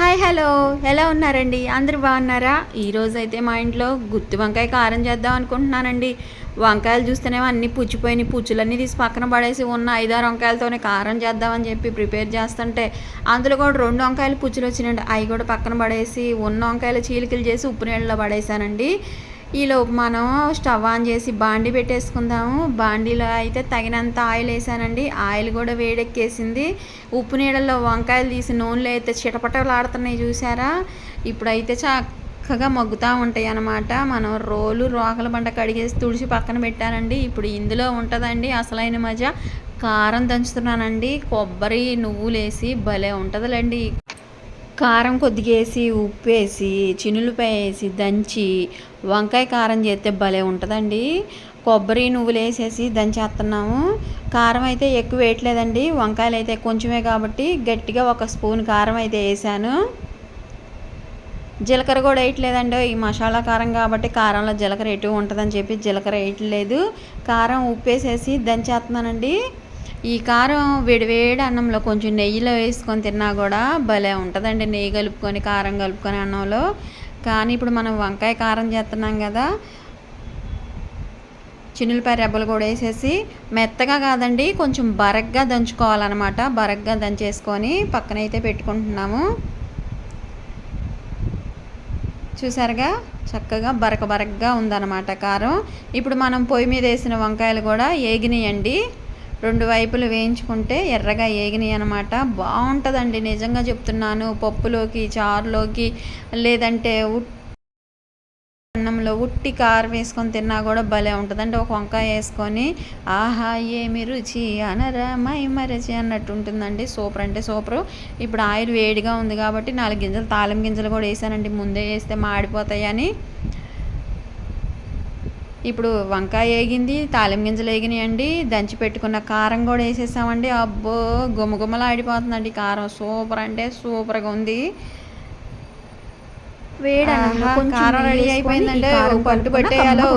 Hi hello. ఎలా ఉన్నారండి? అందరు బాగున్నారా? ఈరోజు అయితే మా ఇంట్లో గుత్తి వంకాయ కారం చేద్దాం అనుకుంటున్నానండి. వంకాయలు చూస్తేనేమో అన్ని పుచ్చిపోయినాయి. పుచ్చులన్నీ తీసి పక్కన పడేసి ఉన్న ఐదారు వంకాయలతోనే కారం చేద్దామని చెప్పి ప్రిపేర్ చేస్తుంటే అందులో కూడా రెండు వంకాయలు పుచ్చులు వచ్చినాయండి. అవి కూడా పక్కన పడేసి ఉన్న వంకాయలు చీలికలు చేసి ఉప్పు నీళ్ళలో పడేసానండి ఈలోపు మనం స్టవ్ ఆన్ చేసి బాండి పెట్టేసుకుందాము. బాండీలో అయితే తగినంత ఆయిల్ వేసానండి. ఆయిల్ కూడా వేడెక్కేసింది. ఉప్పు నీడల్లో వంకాయలు తీసి నూనెలో అయితే చిటపటలాడుతున్నాయి చూసారా? ఇప్పుడైతే చక్కగా మగ్గుతూ ఉంటాయి అన్నమాట. మనం రోలు రోకల బండ కడిగేసి తుడిచి పక్కన పెట్టానండి. ఇప్పుడు ఇందులో ఉంటుందండి అసలైన మజా. కారం దంచుతున్నానండి. కొబ్బరి నువ్వులు వేసి భలే ఉంటుందిలేండి. కారం కొద్దిగా వేసి ఉప్పు వేసి చినులపాయ వేసి దంచి వంకాయ కారం చేస్తే భలే ఉంటుందండి. కొబ్బరి నువ్వులు వేసేసి దంచేస్తున్నాము కారం అయితే ఎక్కువ వేయట్లేదండి. వంకాయలు అయితే కొంచెమే కాబట్టి గట్టిగా ఒక స్పూన్ కారం అయితే వేసాను. జీలకర్ర కూడా వేయట్లేదండి. ఈ మసాలా కారం కాబట్టి కారంలో జీలకర్ర ఎటు ఉంటుందని చెప్పి జీలకర్ర వేయట్లేదు. కారం ఉప్పు వేసేసి దంచేస్తున్నానండి ఈ కారం వేడివేడి అన్నంలో కొంచెం నెయ్యిలో వేసుకొని తిన్నా కూడా భలే ఉంటుందండి. నెయ్యి కలుపుకొని కారం కలుపుకొని అన్నంలో. కానీ ఇప్పుడు మనం వంకాయ కారం చేస్తున్నాం కదా చిన్నులపాయ రెబ్బలు కూడా వేసేసి మెత్తగా కాదండి కొంచెం బరగ్గా దంచుకోవాలన్నమాట. బరగ్గా దంచేసుకొని పక్కనైతే పెట్టుకుంటున్నాము. చూసారుగా? చక్కగా బరక బరకగా ఉందన్నమాట కారం. ఇప్పుడు మనం పొయ్యి మీద వేసిన వంకాయలు కూడా ఏగినాయండి. రెండు వైపులు వేయించుకుంటే ఎర్రగా ఏగినాయి అనమాట బాగుంటుందండి నిజంగా చెప్తున్నాను. పప్పులోకి చారులోకి లేదంటే అన్నంలో ఉట్టి కారం వేసుకొని తిన్నా కూడా భలే ఉంటుందండి. ఒక వంకాయ వేసుకొని ఆహా ఏమి రుచి అనరా మై మరచి అన్నట్టు ఉంటుందండి. సూపర్ అంటే సూపర్. ఇప్పుడు ఆయిల్ వేడిగా ఉంది కాబట్టి నాలుగు గింజలు తాళం గింజలు కూడా వేసానండి. ముందే వేస్తే మాడిపోతాయని. ఇప్పుడు వంకాయ వేగింది తాలిం గింజలు వేగినాయండి దంచి పెట్టుకున్న కారం కూడా వేసేసామండి. అబ్బో గుమగుమలాడిపోతుందండి కారం సూపర్ అంటే సూపర్గా ఉంది. వేడి కారం రెడీ అయిపోయిందంటే పట్టు పట్టేయాలో.